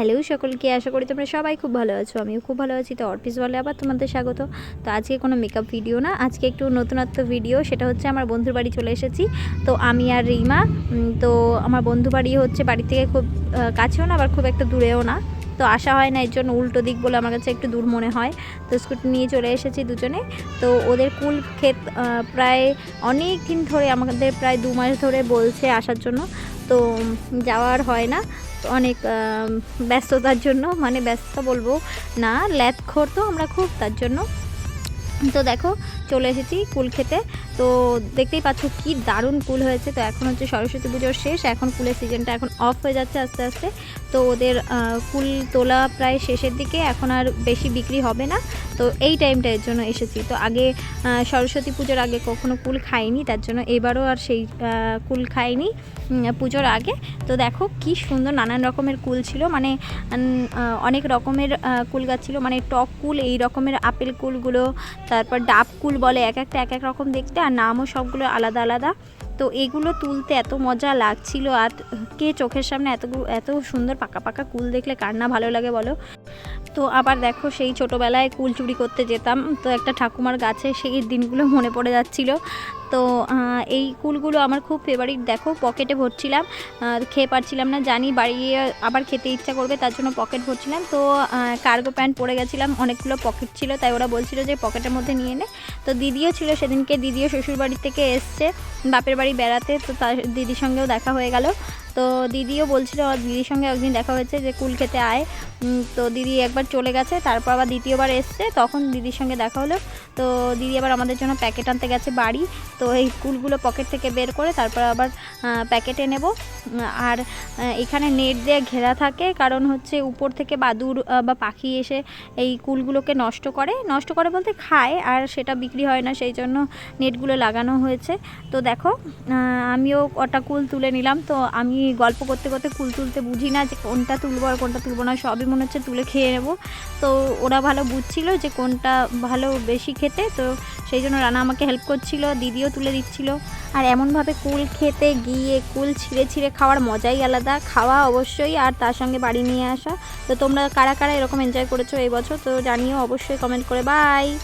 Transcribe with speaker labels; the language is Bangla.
Speaker 1: হ্যালো সকলকে, আশা করি তোমরা সবাই খুব ভালো আছো। আমিও খুব ভালো আছি, তো অর্পিস বলে আবার তোমাদের স্বাগত। তো আজকে কোনো মেকআপ ভিডিও না, আজকে একটু নতুনত্ব ভিডিও সেটা হচ্ছে আমার বন্ধুর বাড়ি চলে এসেছি। তো আমি আর রিমা তো আমার বন্ধু বাড়ি হচ্ছে বাড়ি থেকে খুব কাছেও না, আবার খুব একটা দূরেও না। তো আসা হয় না, এর জন্য উল্টো দিক বলে আমার কাছে একটু দূর মনে হয়। তো স্কুটি নিয়ে চলে এসেছি দুজনে। তো ওদের কুল ক্ষেত প্রায় অনেক দিন ধরে, আমাদের প্রায় দু মাস ধরে বলছে আসার জন্য। তো যাওয়ার হয় না। অনেক ব্যস্ততার জন্য মানে ব্যস্ত বলব না ল্যাথখোর তো আমরা খুব তার জন্য। তো দেখো, চলে এসেছি কুল খেতে। তো দেখতেই পাচ্ছ কি দারুণ কুল হয়েছে। তো এখন হচ্ছে সরস্বতী পুজোর শেষ। এখন কুলের সিজনটা এখন অফ হয়ে যাচ্ছে আস্তে আস্তে। তো ওদের কুল তোলা প্রায় শেষের দিকে। এখন আর বেশি বিক্রি হবে না। তো এই টাইমটা এর জন্য এসেছি। তো আগে সরস্বতী পুজোর আগে কখনো কুল খাইনি, তার জন্য এবারও আর সেই কুল খাইনি পুজোর আগে। তো দেখো কি সুন্দর নানান রকমের কুল ছিল মানে অনেক রকমের কুল গাছ ছিল মানে টক কুল, এই রকমের আপেল কুলগুলো, তারপর ডাব কুল বলে এক একটা, এক এক রকম দেখতে, আর নামও সবগুলো আলাদা আলাদা। তো এগুলো তুলতে এত মজা লাগছিল, আর কে চোখের সামনে এত এত সুন্দর পাকা পাকা কুল দেখলে কার না ভালো লাগে বলো? তো আবার দেখো সেই ছোটোবেলায় কুল চুরি করতে যেতাম। তো একটা ঠাকুমার গাছে সেই দিনগুলো মনে পড়ে যাচ্ছিল। তো এই কুলগুলো আমার খুব ফেভারিট দেখো পকেটে ভরছিলাম। খেয়ে পারছিলাম না, জানি বাড়ি আবার খেতে ইচ্ছা করবে, তার জন্য পকেট ভরছিলাম। তো কার্গো প্যান্ট পরে গেছিলাম, অনেকগুলো পকেট ছিল, তাই ওরা বলছিল যে পকেটের মধ্যে নিয়ে নে। তো দিদিও ছিল সেদিনকে, দিদিও শ্বশুর বাড়ি থেকে এসছে, বাপের বাড়ি বেড়াতে, তো তার দিদির সঙ্গেও দেখা হয়ে গেল। তো দিদিও বলছিল আর দিদির সঙ্গে একদিন দেখা হয়েছে যে কুল খেতে আয়। তো দিদি একবার চলে গেছে, তারপর আবার দ্বিতীয়বার এসছে, তখন দিদির সঙ্গে দেখা হলো। তো দিদি আবার আমাদের জন্য প্যাকেট আনতে গেছে বাড়ি, তো এই কুলগুলো পকেট থেকে বের করে তারপর আবার প্যাকেটে নেব। আর এখানে নেট দিয়ে ঘেরা থাকে, কারণ হচ্ছে উপর থেকে বাদুর বা পাখি এসে এই কুলগুলোকে নষ্ট করে। নষ্ট করে বলতে খায়, আর সেটা বিক্রি হয় না, সেই জন্য নেটগুলো লাগানো হয়েছে। তো দেখো আমিও কটা কুল তুলে নিলাম, তো আমি গল্প করতে করতে কুল তুলতে বুঝি না যে কোনটা তুলবো আর কোনটা তুলবো না, সবই মনে হচ্ছে তুলে খেয়ে নেব। তো ওরা ভালো বুঝছিল যে কোনটা ভালো বেশি খেতে, তো সেই জন্য রানা আমাকে হেল্প করছিল, দিদিও তুলে দিচ্ছিল। আর এমনভাবে কুল খেতে গিয়ে কুল ছিঁড়ে ছিঁড়ে খাওয়ার মজাই আলাদা, খাওয়া অবশ্যই আর তার সঙ্গে বাড়ি নিয়ে আসা। তো তোমরা কারা কারা এরকম এনজয় করেছ এই বছর, তো জানিও অবশ্যই কমেন্ট করে। বাই